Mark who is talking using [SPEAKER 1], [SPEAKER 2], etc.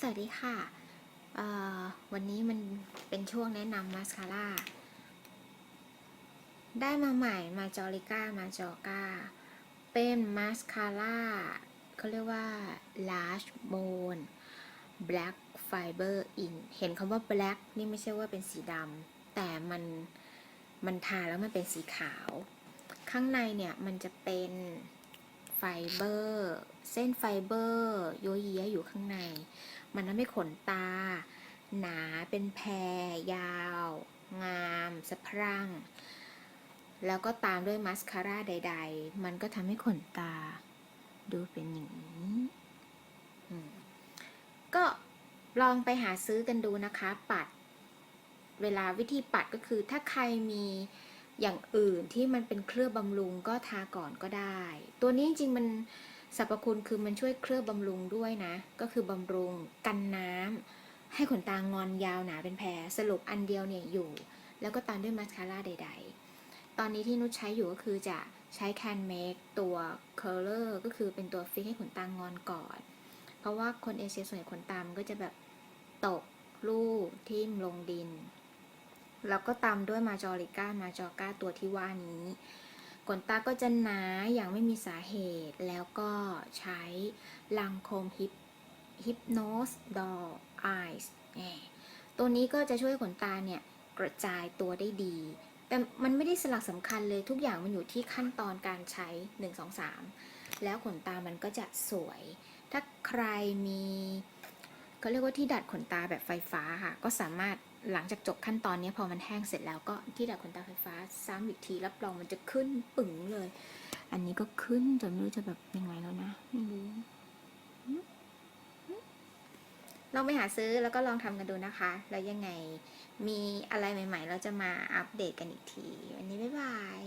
[SPEAKER 1] สวัสดีค่ะ วันนี้มันเป็นช่วงแนะนำมาสคาร่า ได้มาใหม่มาจอริก้ามาจอก้า เป็นมาสคาร่าเขาเรียกว่า large bone black fiber in เห็นคำว่า black นี่ไม่ใช่ว่าเป็นสีดำ แต่มัน มันทาแล้วมันเป็นสีขาว ข้างในเนี่ยมันจะเป็น ไฟเบอร์ เส้นไฟเบอร์โยเยะอยู่ข้างใน มันทำให้ขนตา หนาเป็นแพร ยาว งามสะพรั่ง แล้วก็ตามด้วยมัสคาร่าใด ๆ มันก็ทำให้ขนตา ดูเป็นอย่างนี้ก็ลองไปหาซื้อกันดูนะคะ ปัด เวลาวิธีปัดก็คือถ้าใครมี อย่างอื่นที่มันเป็นเคลือบบำรุงก็ทาก่อนก็ได้ ตัวนี้จริงๆมันสรรพคุณคือมันช่วยเคลือบบำรุงด้วยนะ ก็คือบำรุงกันน้ำให้ขนตางอนยาวหนาเป็นแพรสรุปอันเดียวเนี่ยอยู่ แล้วก็ตามด้วยมัสคาร่าใด ๆ ตอนนี้ที่นุชใช้อยู่ก็คือจะใช้ Can Make ตัว Curler ก็คือเป็นตัวฟิกให้ขนตางอนก่อน เพราะว่าคนเอเชียส่วนใหญ่ขนตามนก็จะแบบตกลูกทิ่มลงดิน แล้วก็ตามด้วยมาจอริก้ามาจอก้าตัวที่ว่านี้ ขนตาก็จะหนาอย่างไม่มีสาเหตุ แล้วก็ใช้ลังโคมฮิปฮิปโนสดอไอส์ตัวนี้ก็จะช่วยขนตาเนี่ยกระจายตัวได้ดี แต่มันไม่ได้สลักสำคัญเลยทุกอย่างมันอยู่ที่ขั้นตอนการใช้ 1 2 3 แล้วขนตามันก็จะสวย ถ้าใครมีเขาเรียกว่าที่ดัดขนตาแบบไฟฟ้าค่ะ ก็สามารถ หลังจากจบขั้นตอนนี้พอมันแห้งเสร็จแล้วก็ที่ดักขนตาไฟฟ้าซ้ำอีกทีรับรองมันจะขึ้นปึ๋งเลย อันนี้ก็ขึ้นจนไม่รู้จะแบบยังไงแล้วนะไม่รู้ลองไปหาซื้อแล้วก็ลองทำกันดูนะคะ แล้วยังไงมีอะไรใหม่ ๆ เราจะมาอัปเดตกันอีกที วันนี้บ๊ายบาย